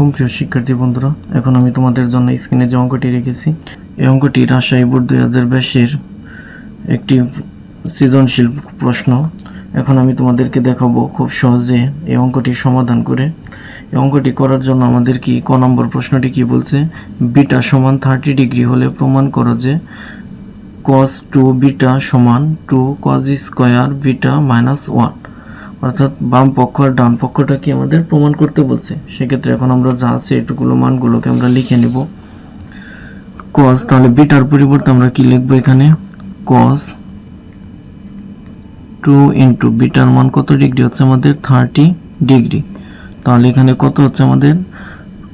আলাইকুম, প্রিয় শিক্ষার্থী বন্ধুরা। এখন আমি তোমাদের জন্য স্ক্রিনে যে অঙ্কটি রেখেছি, এই অঙ্কটি রাজশাহী বোর্ড দুই হাজার বাইশের একটি সৃজনশীল প্রশ্ন। এখন আমি তোমাদেরকে দেখাবো খুব সহজে এই অঙ্কটি সমাধান করে। এই অঙ্কটি করার জন্য আমাদের কি ক নম্বর প্রশ্নটি কি বলছে? বিটা সমান থার্টি ডিগ্রি হলে প্রমাণ করো যে কস টু বিটা সমান two cos square beta minus one অর্থাৎ বাম পক্ষ আর ডান পক্ষটা কি আমাদের প্রমাণ করতে বলছে? সেক্ষেত্রে এখন আমরা যা আছে এটুকুলো মানগুলোকে আমরা লিখে নিব। কস তাহলে বিটার পরিবর্তে আমরা কি লিখব এখানে? কস টু ইন্টু বিটার মান কত ডিগ্রি হচ্ছে আমাদের? Thirty degree. তাহলে এখানে কত হচ্ছে আমাদের?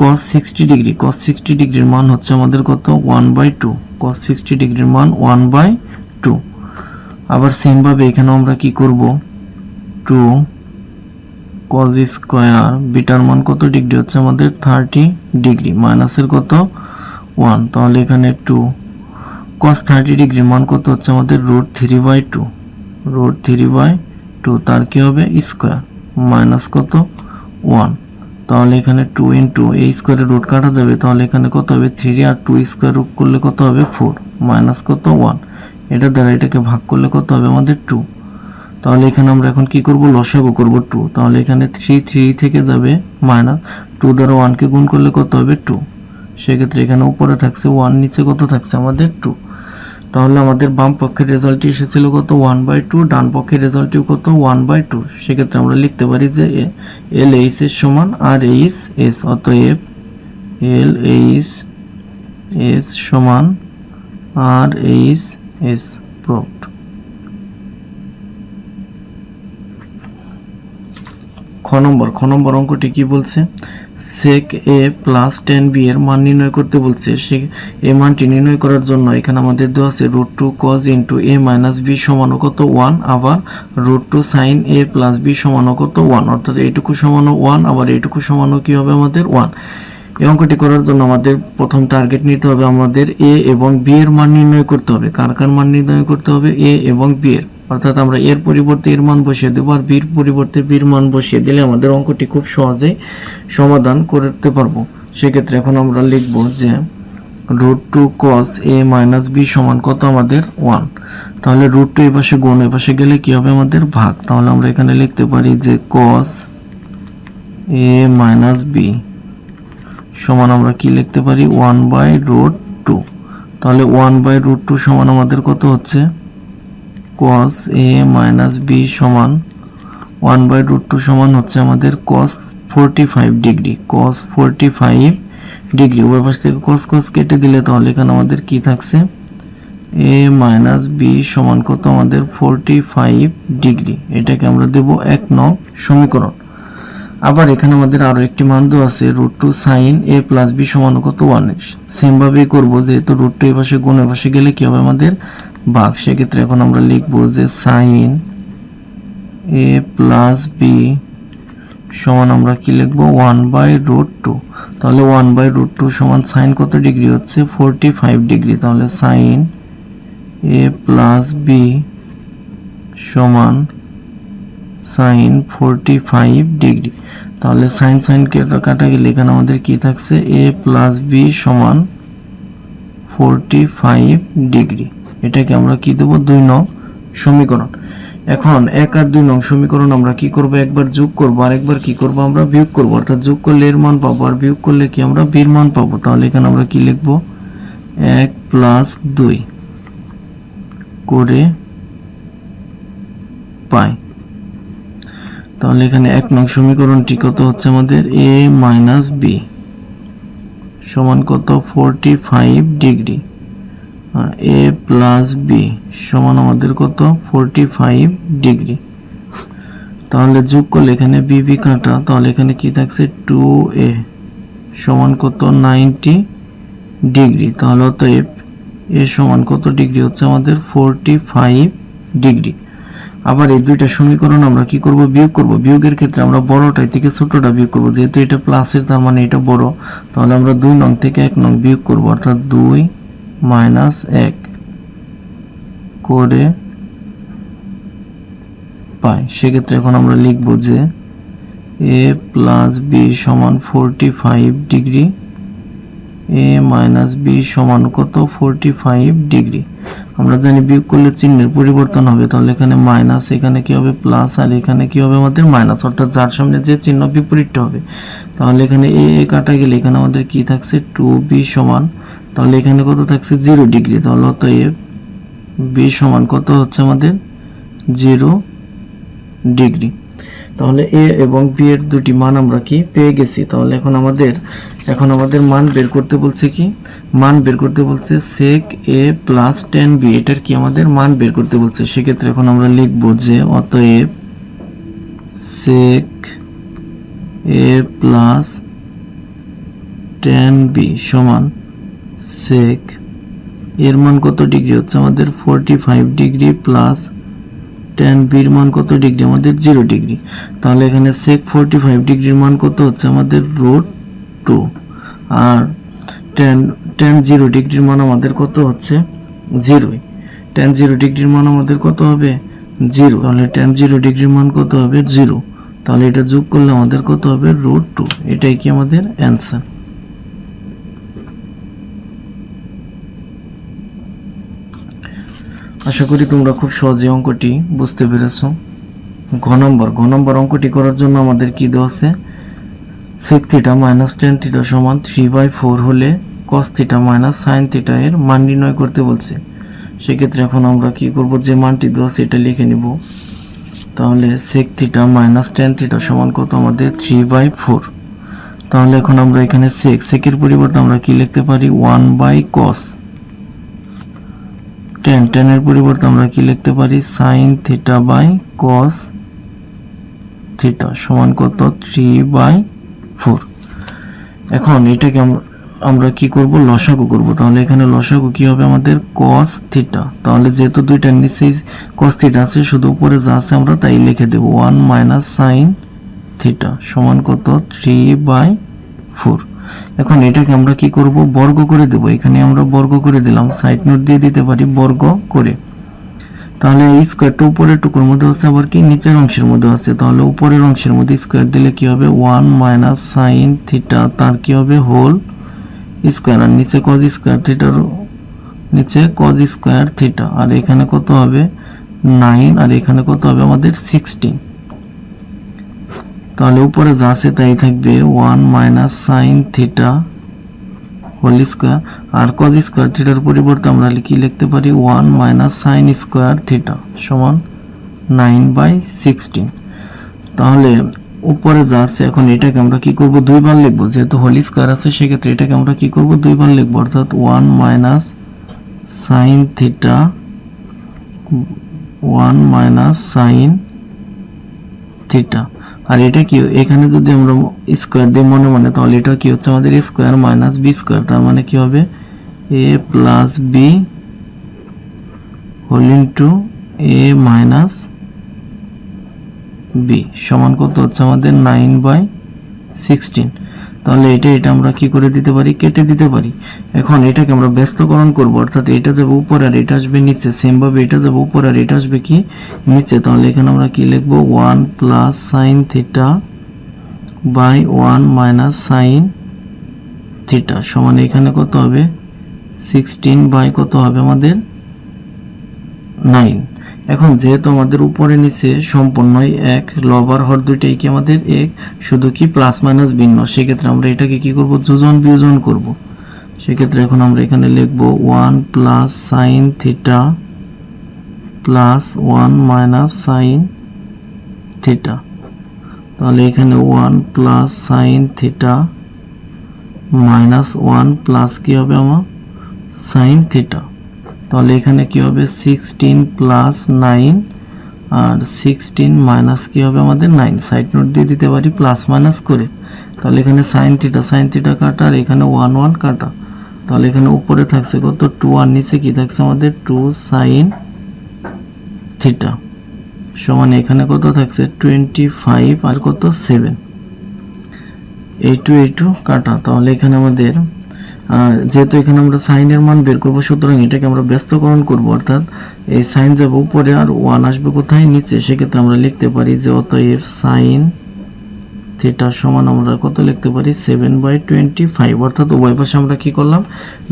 Cos sixty degree. Cos sixty ডিগ্রির মান হচ্ছে আমাদের কত? One by two cos sixty ডিগ্রির মান ওয়ান বাই টু আবার সেমভাবে এখানে আমরা কি করব? টু কজ স্কোয়ার বিটার মান কত ডিগ্রি হচ্ছে? আমাদের থার্টি ডিগ্রি। মাইনাসের কত? ওয়ান তাহলে এখানে টু কস থার্টি ডিগ্রির মান কত হচ্ছে? আমাদের root three by two root three by two তার কি হবে? স্কোয়ার মাইনাস কত? ওয়ান তাহলে এখানে টু ইন্টু এই স্কোয়ারের রুট কাটা যাবে। তাহলে এখানে কত হবে? থ্রি আর টু স্কোয়ার করলে কত হবে? ফোর মাইনাস কত? ওয়ান এটা দ্বারা এটাকে ভাগ করলে কত হবে? আমাদের টু তাহলে এখানে আমরা এখন কি করব? লসাগু করব টু তাহলে এখানে থ্রি থ্রি থেকে যাবে মাইনাস টু দ্বারা ওয়ানকে গুণ করলে কত হবে? টু সেক্ষেত্রে এখানে উপরে থাকছে ওয়ান নিচে কত থাকছে? আমাদের টু তাহলে আমাদের বাম পক্ষের রেজাল্টটি এসেছিল কত? ওয়ান বাই টু ডান পক্ষের রেজাল্টটিও কত? ওয়ান বাই টু সেক্ষেত্রে আমরা লিখতে পারি যে এল এইচ এর সমান আর এইচ এস অতএব এল এইচ এস সমান আর এইচ এস প্রুভড খ নম্বর, খ নম্বর অঙ্কটি কি বলছে? Sec A plus tan B এর মান নির্ণয় করতে বলছে। সে এ মানটি নির্ণয় করার জন্য এখানে আমাদের দেওয়া আছে root two cos into A minus B সমানও কত ওয়ান আবার root two sine A plus B সমানও কত ওয়ান অর্থাৎ এইটুকু সমানও ওয়ান আবার এইটুকু সমানও কি হবে আমাদের ওয়ান এই অঙ্কটি করার জন্য আমাদের প্রথম টার্গেট নিতে হবে আমাদের এ এবং বি এর মান নির্ণয় করতে হবে। কার কার মান নির্ণয় করতে হবে? এ এবং বি এর। অর্থাৎ আমরা এর পরিবর্তে এর মান বসিয়ে দেবো আর বির পরিবর্তে বির মান বসিয়ে দিলে আমাদের অঙ্কটি খুব সহজেই সমাধান করতে পারব। সেক্ষেত্রে এখন আমরা লিখব যে root two cos A minus B সমান কত আমাদের ওয়ান তাহলে রুট টু এপাশে গুণ এপাশে গেলে কি হবে আমাদের ভাগ। তাহলে আমরা এখানে লিখতে পারি যে কস এ মাইনাস বি সমান আমরা কি লিখতে পারি? ওয়ান বাই রুট টু তাহলে ওয়ান বাই রুট টু সমান আমাদের কত হচ্ছে? Cos a মাইনাস বি সমান ওয়ান বাই রুট টু সমান হচ্ছে আমাদের cos forty five degree cos forty five degree উভয় পাশ থেকে cos cos কেটে দিলে তাহলে এখানে আমাদের কি থাকছে? a মাইনাস বি সমান কত আমাদের ফোরটি ফাইভ ডিগ্রি এটাকে আমরা দেব এক নং সমীকরণ। আবার এখানে আমাদের আরও একটি মান দেওয়া আছে root two sine A plus B সমান কত ওয়ান সেম ভাবেই করব, যেহেতু রুট টু এ পাশে গুণ, এ পাশে গেলে কি হবে আমাদের? ভাগ। সেক্ষেত্রে এখন আমরা লিখব যে সাইন এ প্লাস বি সমান আমরা কি লিখব? ওয়ান বাই রুট টু তাহলে ওয়ান বাই রুট টু সমান সাইন কত ডিগ্রি হচ্ছে? ফোরটি ফাইভ ডিগ্রি তাহলে সাইন এ প্লাস বি সমান সাইন ফোরটি ফাইভ ডিগ্রি তাহলে সাইন সাইন কাটা গেলে এখানে আমাদের কি থাকছে? এ প্লাস বি সমান ফোরটি ফাইভ ডিগ্রি এটাকে আমরা কি দেবো? দুই নং সমীকরণ। এখন এক আর দুই নং সমীকরণ আমরা কি করব? একবার যোগ করব আর একবার কি করব? আমরা বিয়োগ করব, অর্থাৎ যোগ করলে এর মান পাবো, আর বিয়োগ করলে কি আমরা বির মান পাবো? তাহলে এখানে আমরা কি লিখব? এক প্লাস দুই করে পাই। তাহলে এখানে এক নং সমীকরণটি কত হচ্ছে আমাদের? এ মাইনাস বি সমান কত? Forty five degree. A plus B সমান আমাদের কত? ফোরটি ফাইভ ডিগ্রি তাহলে যোগ করলে এখানে বিবি কাটা, তাহলে এখানে কি থাকছে? টু এ সমান কত? নাইনটি ডিগ্রি তাহলে অতএব এ সমান কত ডিগ্রি হচ্ছে আমাদের? ফোরটি ফাইভ ডিগ্রি আবার এই দুইটা সমীকরণ আমরা কি করব? বিয়োগ করব। বিয়োগের ক্ষেত্রে আমরা বড়টাই থেকে ছোটটা বিয়োগ করব। যেহেতু এটা প্লাসের তার মানে এটা বড়। তাহলে আমরা দুই নং থেকে এক নং বিয়োগ করব, অর্থাৎ দুই মাইনাস এক করে পাই। সেক্ষেত্রে এখন আমরা লিখব যে এ প্লাস বি সমান forty five degree. A minus B সমান কত? Forty five degree. আমরা জানি বিয়োগ করলে চিহ্নের পরিবর্তন হবে, তাহলে এখানে মাইনাস, এখানে কি হবে? প্লাস, আর এখানে কি হবে? আমাদের মাইনাস। অর্থাৎ যার সামনে যে চিহ্ন বিপরীতটা হবে, তাহলে এখানে এ কাটা গেলে এখানে আমাদের কি থাকছে? টু বি সমান তাহলে এখানে কত থাকছে? Zero degree. তাহলে অতএব বি সমান কত হচ্ছে আমাদের? Zero degree. তাহলে এ এবং বি এর দুটি মান আমরা কি পেয়ে গেছি? তাহলে এখন আমাদের এখন আমাদের মান বের করতে বলছে কি? মান বের করতে বলছে sec A plus tan B এটার কি আমাদের মান বের করতে বলছে? সেক্ষেত্রে এখন আমরা লিখব যে অতএব sec A plus tan B সমান সেক এর মান কত ডিগ্রি? হচ্ছে আমাদের forty five degree plus tan বির মান কত ডিগ্রি? আমাদের জিরো ডিগ্রি। তাহলে এখানে সেক ফোরটি ফাইভ ডিগ্রির মান কত? হচ্ছে আমাদের রোড টু আর টেন টেন জিরো ডিগ্রির মান আমাদের কত হচ্ছে? জিরোই টেন জিরো ডিগ্রির মান আমাদের কত হবে? জিরো তাহলে টেন জিরো ডিগ্রির মান কত হবে? জিরো তাহলে এটা যোগ করলে আমাদের কত হবে? রোড টু এটাই কি আমাদের অ্যান্সার আশা করি তোমরা খুব সহজে অঙ্কটি বুঝতে পেরেছ। ঘ নম্বর ঘ নম্বর অঙ্কটি করার জন্য আমাদের কি দেওয়া আছে? Sec theta minus tan theta সমান থ্রি বাই ফোর হলে cos theta minus sine theta এর মান নির্ণয় করতে বলছে। সেক্ষেত্রে এখন আমরা কি করব? যে মানটি দেওয়া সেটা লিখে নিব। তাহলে sec theta minus tan theta সমান কত আমাদের? থ্রি বাই ফোর তাহলে এখন আমরা এখানে সেক সেকের পরিবর্তে আমরা কি লিখতে পারি? ওয়ান বাই কস টেন টেনের পরিবর্তে আমরা কি লিখতে পারি? Sine theta by cos theta সমান কত? থ্রি বাই ফোর এখন এটাকে আম- আমরা কি করব? লসাগু করব। তাহলে এখানে লসাগু কি হবে আমাদের? কস থিটা তাহলে যেহেতু দুইটার নিচেই কস থিটা আছে, শুধু উপরে যা আছে আমরা তাই লিখে দেব। ওয়ান মাইনাস সাইন থিটা সমান কত? থ্রি বাই ফোর এখন এটাকে আমরা কি করব? বর্গ করে দেব। এখানে আমরা বর্গ করে দিলাম। সাইড নোট দিয়ে দিতে পারি বর্গ করে। তাহলে এই স্কোয়ারটা উপরের টুকুর মধ্যে আছে আবার কি? নিচের অংশের মধ্যে আছে। তাহলে উপরের অংশের মধ্যে স্কোয়ার দিলে কি হবে? ওয়ান মাইনাস সাইন থিটা তার কি হবে? হোল স্কোয়ার আর নিচে কজ স্কোয়ার থিটার নিচে কজ স্কোয়ার থিটা আর এখানে কত হবে? নাইন আর এখানে কত হবে? আমাদের সিক্সটিন তাহলে উপরে যা আছে তাই থাকবে one minus sine theta whole square আর কজ স্কোয়ার থিটার পরিবর্তে আমরা কি লিখতে পারি? One minus sine square theta সমান নাইন বাই সিক্সটিন। তাহলে উপরে যা আছে এখন এটাকে আমরা কি করব? দুইবার লিখব। যেহেতু হোল স্কোয়ার আছে, সেক্ষেত্রে এটাকে আমরা কি করব? দুইবার লিখব। অর্থাৎ one minus sine theta, one minus sine theta. আর এটা কি, এখানে যদি আমরা স্কোয়ার দিই মনে মনে, তাহলে এটা কি হচ্ছে আমাদের স্কোয়ার মাইনাস বি স্কোয়ার তার মানে কি হবে? A plus B whole into A minus B সমান কত হচ্ছে আমাদের? নাইন বাই সিক্সটিন তাহলে এটা এটা আমরা কি করে দিতে পারি? কেটে দিতে পারি। এখন এটাকে আমরা ব্যস্তকরণ করব। অর্থাৎ এটা যাবে উপরে আর এটা আসবে নিচে। সেম ভাবে এটা যাবে উপরে আর এটা আসবে কি নিচে। তাহলে এখানে আমরা কি লিখব? One plus sine theta by one minus sine theta সমান এখানে কত হবে? সিক্সটিন বাই কত হবে আমাদের? নাইন এখন যেহেতু আমাদের উপরে নিচে সম্পূর্ণই এক লবার হর দুইটাই কি আমাদের এক? শুধু কি প্লাস মাইনাস ভিন্ন? সেক্ষেত্রে আমরা এটাকে কি করব? যোজন বিয়োজন করব। সেক্ষেত্রে এখন আমরা এখানে লিখব one plus sine theta plus one minus sine theta তাহলে এখানে one plus sine theta minus one plus কি হবে আমার? সাইন থিটা তাহলে এখানে কি হবে? সিক্সটিন প্লাস নাইন আর সিক্সটিন মাইনাস কি হবে আমাদের? নাইন সাইড নোট দিয়ে দিতে পারি প্লাস মাইনাস করে। তাহলে এখানে সাইন থিটা সাইন থিটা কাটা আর এখানে ওয়ান ওয়ান কাটা। তাহলে এখানে উপরে থাকছে কত? টু আর নিচে কি থাকছে আমাদের? টু সাইন থিটা সমান এখানে কত থাকছে? টোয়েন্টি ফাইভ আর কত? সেভেন এই টু এই টু কাটা। তাহলে এখানে আমাদের যেহেতু এখানে আমরা সাইনের মান বের করব, সুতরাং এটাকে আমরা ব্যস্তকরণ করব, অর্থাৎ এই সাইন যাবে উপরে আর ওয়ান আসবে কোথায়? নিচে। সেক্ষেত্রে আমরা লিখতে পারি যে অতএব সাইন থিটা সমান আমরা কত লিখতে পারি? সেভেন বাই টোয়েন্টি ফাইভ অর্থাৎ উভয় পাশে আমরা কি করলাম?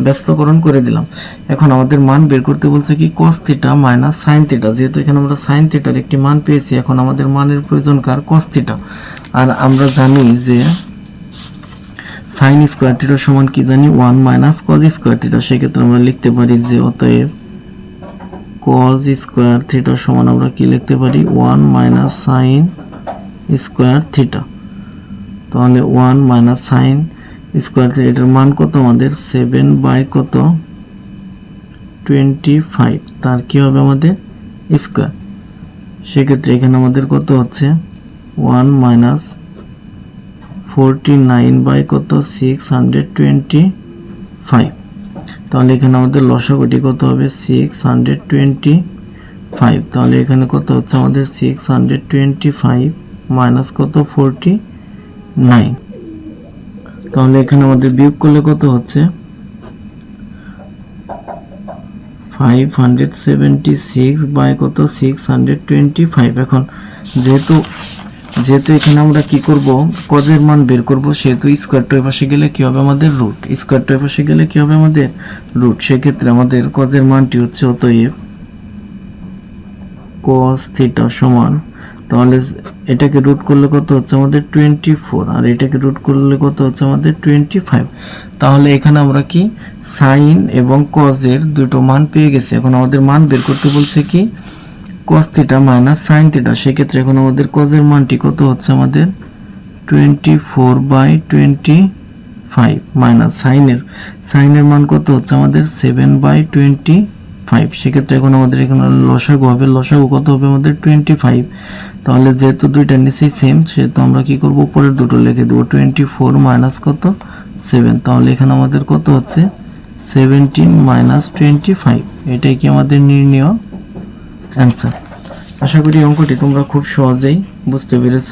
ব্যস্তকরণ করে দিলাম। এখন আমাদের মান বের করতে বলছে কি? Cos theta minus sine theta. যেহেতু এখানে আমরা সাইন থিটার একটি মান পেয়েছি, এখন আমাদের মানের প্রয়োজন কার? Cos theta. আর আমরা জানি যে সাইন স্কোয়ার থিটা সমান কি জানি? One minus cos square theta সেক্ষেত্রে আমরা লিখতে পারি যে অতএব কজ স্কোয়ার থিটা সমান আমরা কি লিখতে পারি? One minus sine square theta তাহলে one minus sine square theta এটার মান কত আমাদের? সেভেন বাই কত? টোয়েন্টি ফাইভ তার কি হবে আমাদের? স্কোয়ার সেক্ষেত্রে এখানে আমাদের কত হচ্ছে? One minus forty nine by কত? সিক্স হান্ড্রেড টোয়েন্টি ফাইভ তাহলে এখানে আমাদের লসাগুটি কত হবে? সিক্স হান্ড্রেড টোয়েন্টি ফাইভ তাহলে এখানে কত হচ্ছে? আমাদের six hundred twenty five minus কত? ফোরটি নাইন তাহলে এখানে আমাদের কত হচ্ছে? Five hundred seventy six by কত? সিক্স হান্ড্রেড টোয়েন্টি ফাইভ এখন যেহেতু যেহেতু এখানে আমরা কি করব? কজের মান বের করব, সেহেতু স্কোয়ার টু পাশে গেলে কি হবে আমাদের রুট স্কোয়ার টু পাশে গেলে কি হবে আমাদের রুট সেক্ষেত্রে আমাদের কজের মানটি হচ্ছে অতএব cos থিটা সমান, তাহলে এটাকে রুট করলে কত হচ্ছে আমাদের টোয়েন্টি ফোর আর এটাকে রুট করলে কত হচ্ছে আমাদের টোয়েন্টি ফাইভ তাহলে এখানে আমরা কি সাইন এবং কজের দুটো মান পেয়ে গেছি। এখন আমাদের মান বের করতে বলছে কি? Cos theta minus sine theta সেক্ষেত্রে এখন আমাদের কজের মানটি কত হচ্ছে আমাদের? Twenty four by twenty five minus সাইনের সাইনের মান কত হচ্ছে আমাদের? সেভেন বাই টোয়েন্টি ফাইভ সেক্ষেত্রে এখন আমাদের এখানে লসাগু হবে। লসাগু কত হবে আমাদের? টোয়েন্টি ফাইভ তাহলে যেহেতু দুইটা নিচেই সেম সেহেতু আমরা কি করব? উপরের দুটো লিখে দেবো। টোয়েন্টি ফোর মাইনাস কত? সেভেন তাহলে এখানে আমাদের কত হচ্ছে? সেভেন্টিন মাইনাস টোয়েন্টি ফাইভ এটাই কি আমাদের নির্ণয়? অ্যান্সার আশা করি অঙ্কটি তোমরা খুব সহজেই বুঝতে পেরেছ।